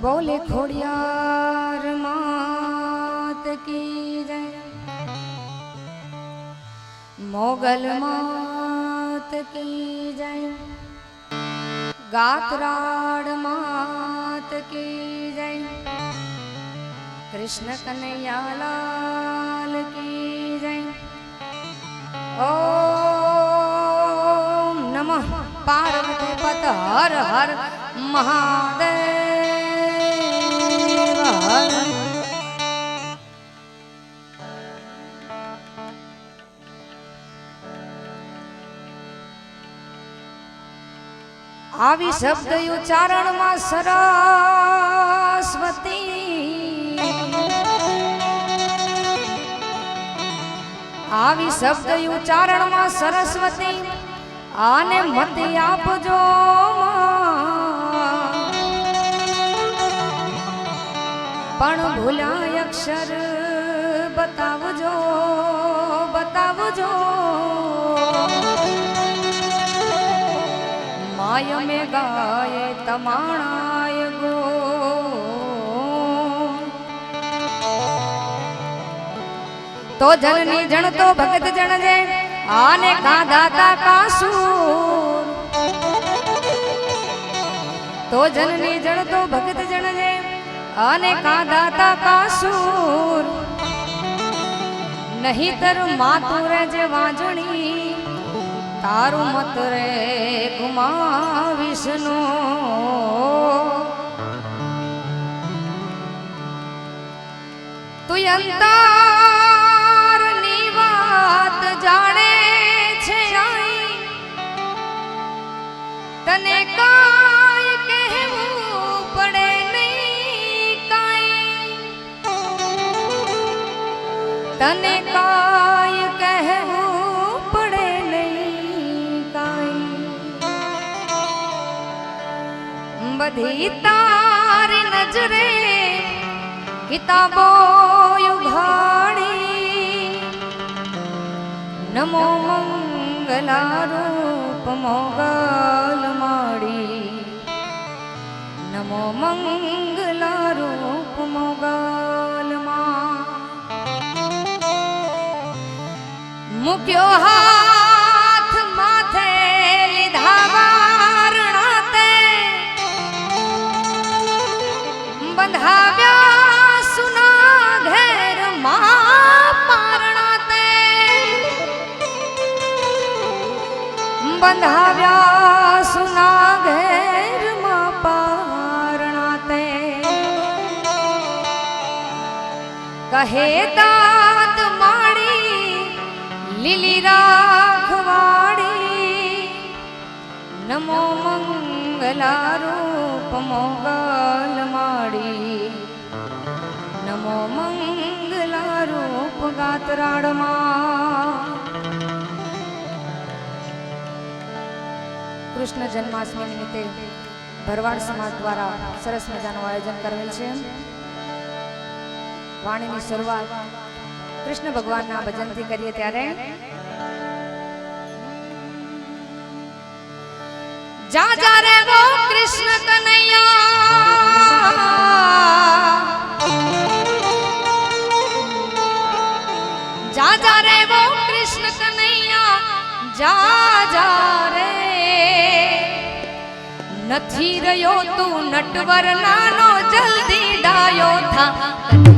બોલે ખોડિયાર માત કી જય. મોગલ માત કી જય. ગાતરાડ માત કી જય. કૃષ્ણ કનૈયાલાલ કી જય. ઓમ નમઃ. પાર્વતી પત હર હર મહાદેવ. આવી શબ્દ ઉચ્ચારણમાં સરસ્વતી આવી શબ્દ ઉચ્ચારણમાં સરસ્વતી આને મત આપજો માં. પણ ભૂલાય અક્ષર. બતાવજો બતાવજો. માય મે ગાય તમાણાય ગો. તો જનની જણ તો ભગત જણ જે આને કા દાતા કાસુર. તો જનની જણ તો ભગત જણજે આને કા દાતા કાસુર. નહીતર માતું રે જે વાંજણી, તારું મત રે કુમા વિષ્ણુ. તું અંતરની વાત જાણે છે તને કાય તને કાય કહેવું પડે નહીં કાય બધી તારી નજરે કિતાબો ઉઘાડી. નમો મંગલા મોગલ માડી નમો મંગલા મોગલ મૂક્યો હાથ માથે લીધા વારણા તે બંધાવ્યા સુના ઘેરમાં પારણા તે બંધાવ્યા સુના ઘેરમાં પારણા તે કહે દાત માડી લીલી રાખવાડી નમો મંગલા રૂપ મોગલ માડી નમો મંગલા રૂપ ગાતરાડમાં કૃષ્ણ જન્માષ્ટમી નિમિત્તે ભરવાડ સમાજ દ્વારા સરસ મજાનું આયોજન કરેલ છે. વાણીની શરૂઆત કૃષ્ણ ભગવાનના ભજનથી કરીએ ત્યારે. જા જા રે વો કૃષ્ણ કનૈયા. જા જા રે વો કૃષ્ણ કનૈયા. જા જા રે. નથી રહ્યો તું નટવર, નાનો જલ્દી ડાયો થા